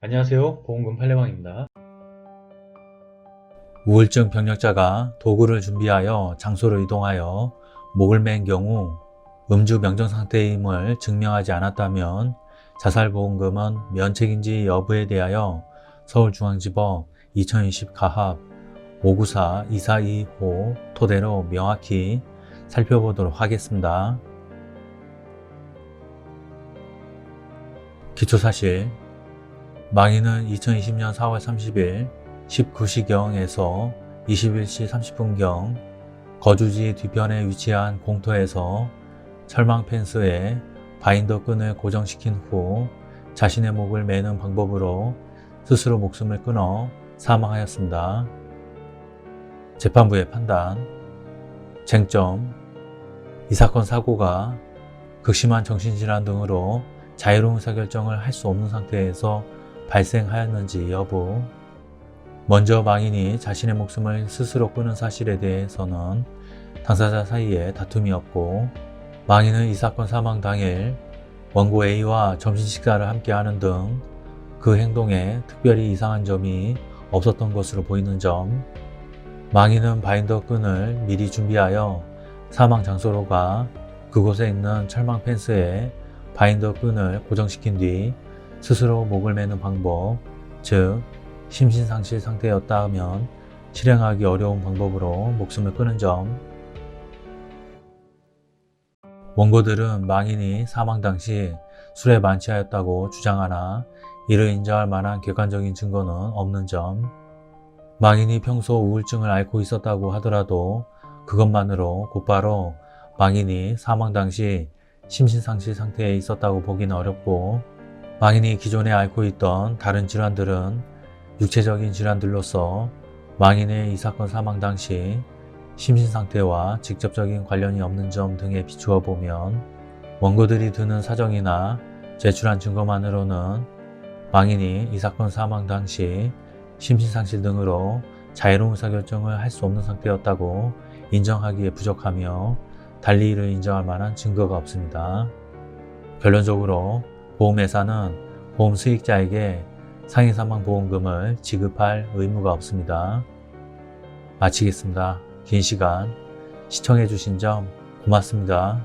안녕하세요. 보험금 팔례방입니다. 우울증 병력자가 도구를 준비하여 장소로 이동하여 목을 맨 경우 음주 명정 상태임을 증명하지 않았다면 자살보험금은 면책인지 여부에 대하여 서울중앙지법 2020 가합 594-2425 토대로 명확히 살펴보도록 하겠습니다. 기초사실 망인은 2020년 4월 30일 19시경에서 21시 30분경 거주지 뒤편에 위치한 공터에서 철망 펜스에 바인더 끈을 고정시킨 후 자신의 목을 매는 방법으로 스스로 목숨을 끊어 사망하였습니다. 재판부의 판단 쟁점 이 사건 사고가 극심한 정신질환 등으로 자유로운 의사결정을 할 수 없는 상태에서 발생하였는지 여부. 먼저 망인이 자신의 목숨을 스스로 끊은 사실에 대해서는 당사자 사이에 다툼이 없고 망인은 이 사건 사망 당일 원고 A와 점심 식사를 함께 하는 등 그 행동에 특별히 이상한 점이 없었던 것으로 보이는 점. 망인은 바인더 끈을 미리 준비하여 사망 장소로 가 그곳에 있는 철망 펜스에 바인더 끈을 고정시킨 뒤 스스로 목을 매는 방법, 즉 심신상실 상태였다 하면 실행하기 어려운 방법으로 목숨을 끊은 점. 원고들은 망인이 사망 당시 술에 만취하였다고 주장하나 이를 인정할 만한 객관적인 증거는 없는 점. 망인이 평소 우울증을 앓고 있었다고 하더라도 그것만으로 곧바로 망인이 사망 당시 심신상실 상태에 있었다고 보기는 어렵고 망인이 기존에 앓고 있던 다른 질환들은 육체적인 질환들로서 망인의 이 사건 사망 당시 심신 상태와 직접적인 관련이 없는 점 등에 비추어 보면 원고들이 드는 사정이나 제출한 증거만으로는 망인이 이 사건 사망 당시 심신 상실 등으로 자유로운 의사결정을 할 수 없는 상태였다고 인정하기에 부족하며 달리 이를 인정할 만한 증거가 없습니다. 결론적으로 보험회사는 보험 수익자에게 상해사망보험금을 지급할 의무가 없습니다. 마치겠습니다. 긴 시간 시청해주신 점 고맙습니다.